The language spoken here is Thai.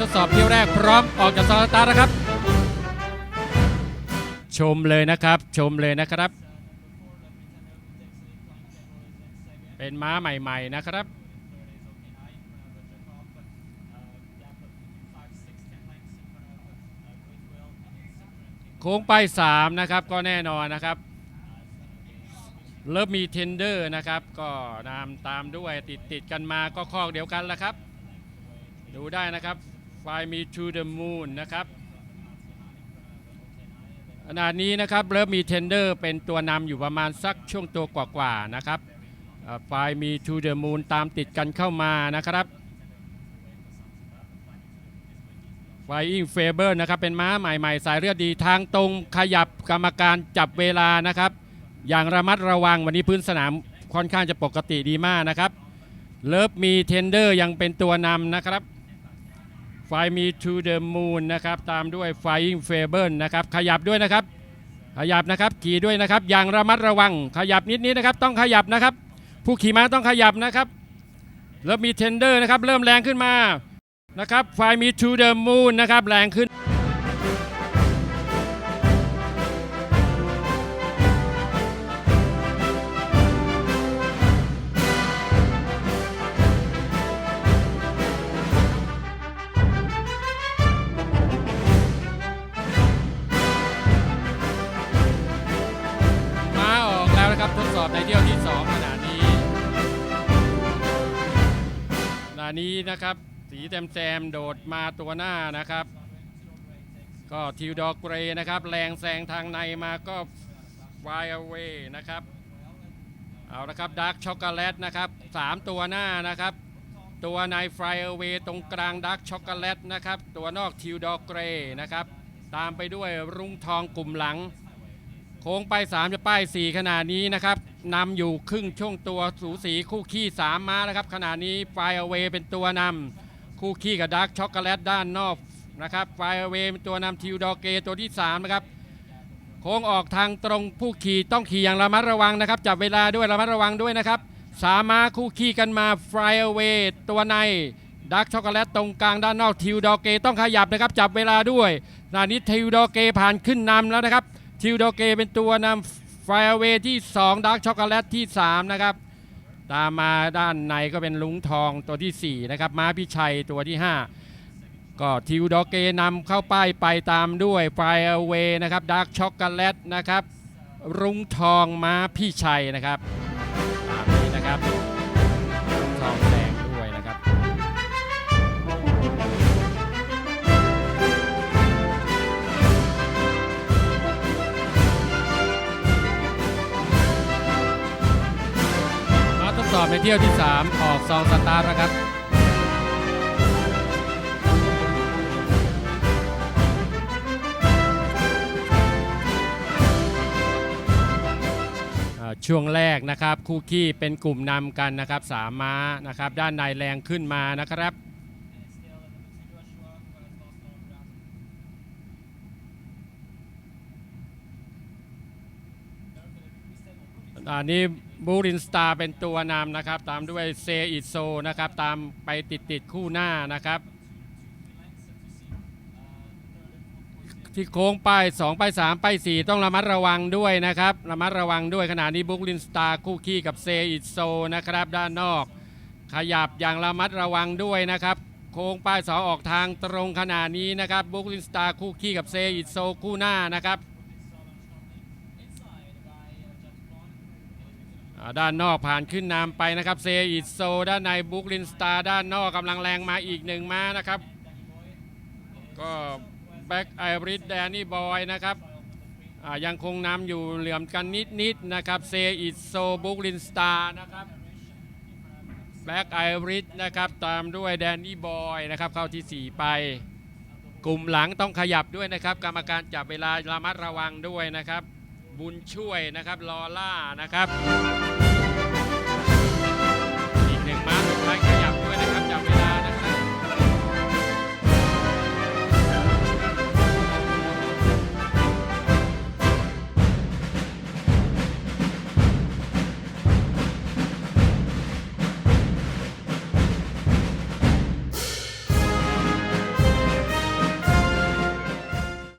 ทดสอบเที่ยวแรกพร้อมออกจากซองสตาร์นะครับ ชมเลยนะครับ ชมเลยนะครับ เป็นม้าใหม่ ๆ นะครับโค้งไป3นะครับก็แน่นอนนะครับเริ่มมีเทนเดอร์นะครับ ก็นำตามด้วยติดติดกันมาก็คอกเดียวกันแล้วครับ ดูได้นะครับ ไฟมี to the moon นะครับขณะนี้นะครับเริ่มมีเทนเดอร์เป็นตัวนำอยู่ประมาณสักช่วงตัวกว่าๆนะครับเอ่อไฟมี to the moon ตามติดกันเข้ามานะครับไฟอิงเฟเบอร์นะครับเป็นม้าใหม่ๆ สายเลือดดีทางตรงขยับกรรมการจับเวลานะครับ อย่างระมัดระวังวันนี้พื้นสนามค่อนข้างจะปกติดีมากนะครับเลิฟมีเทนเดอร์ยังเป็นตัวนำนะครับ ไฟมี to the moon นะครับตามด้วย flying f a b e r นะครับขยับด้วยนะครับ ขยับนะครับขี่ด้วยนะครับ อย่างระมัดระวังขยับนิดนี้นะครับ ต้องขยับนะครับ ผู้ขี่ม้าต้องขยับนะครับเริ่มมีเทนเดอร์นะครับ เริ่มแรงขึ้นมานะครับไฟมี to the moon นะครับแรงขึ้น นี้นะครับ สีแซมแซมๆโดดมาตัวหน้านะครับ ก็ทิวดอกเกรนะครับ แรงแซงทางในมาก็วายเวนะครับ เอาละครับดาร์กช็อกโกแลตนะครับ 3 ตัวหน้านะครับ ตัวในฟรายเวตรงกลางดาร์กช็อกโกแลตนะครับ ตัวนอกทิวดอกเกรนะครับ ตามไปด้วยรุ้งทองกลุ่มหลัง โค้งไป 3 จะป้าย 4 ขนาดนี้นะครับ นำอยู่ครึ่งช่วงตัวสูสีคู่ขี้3ม้าแล้วครับขนาดนี้ไฟเอเวเป็นตัวนำคู่ขี้กับดาร์กช็อกโกแลตด้านนอกนะครับไฟเอเวเป็นตัวนำทิวดอเกตัวที่3นะครับโค้งออกทางตรงผู้ขี่ต้องขี่อย่างระมัดระวังนะครับจับเวลาด้วยระมัดระวังด้วยนะครับสามม้าคู่ขี้กันมาไฟเวตัวในดาร์กช็อกโกแลตตรงกลางด้านนอกทิวดอเกต้องขยับนะครับจับเวลาด้วยขณะนี้ทิวดอเกผ่านขึ้นนำแล้วนะครับทิวโดเกเป็นตัวนำ ไฟเวที่ 2 ดาร์กช็อกโกแลตที่ 3 นะครับ ตามมาด้านในก็เป็นลุงทองตัวที่ 4 นะครับ ม้าพิชัยตัวที่ 5 ก็ทิวโดเกนำเข้าป้ายไปตามด้วยไฟเวนะครับดาร์กช็อกโกแลตนะครับรุ้งทองม้าพี่ชัยนะครับ อบในเที่ยวที่ 3 ออกซองสตาร์ทนะครับช่วงแรกนะครับคู่ขี้เป็นกลุ่มนำกันนะครับสามม้านะครับ ด้านในแรงขึ้นมานะครับ อันนี้บูรินสตาร์เป็นตัวนำนะครับ ตามด้วยเซอิโซนะครับ ตามไปติดติดๆคู่หน้านะครับ ที่โค้งป้าย2ป้าย3ป้าย4ต้องระมัดระวังด้วยนะครับ ระมัดระวังด้วยขณะนี้บุกลินสตาร์คู่ขี้กับเซอิโซนะครับ ด้านนอก ขยับอย่างระมัดระวังด้วยนะครับ โค้งป้ายสองออกทางตรงขนาดนี้นะครับบุกลินสตาร์คู่ขี้กับเซอิโซคู่หน้านะครับ อ่า ด้านนอกผ่านขึ้นนำไปนะครับเซอิโซด้านในบุกลินสตาร์ด้านนอกกำลังแรงมาอีกหนึ่งม้านะครับ ก็แบ็กไอริสแดนนี่บอยนะครับยังคงนำอยู่เหลื่อมกันนิดๆนะครับเซอิโซบุกลินสตาร์นะครับแบ็กไอริสนะครับตามด้วยแดนนี่บอยนะครับเข้าที่ 4 ไป กลุ่มหลังต้องขยับด้วยนะครับ กรรมการจับเวลาระมัดระวังด้วยนะครับ บุญช่วยนะครับลอล่านะครับ มาสุดท้ายขยับด้วยนะครับจับเวลานะ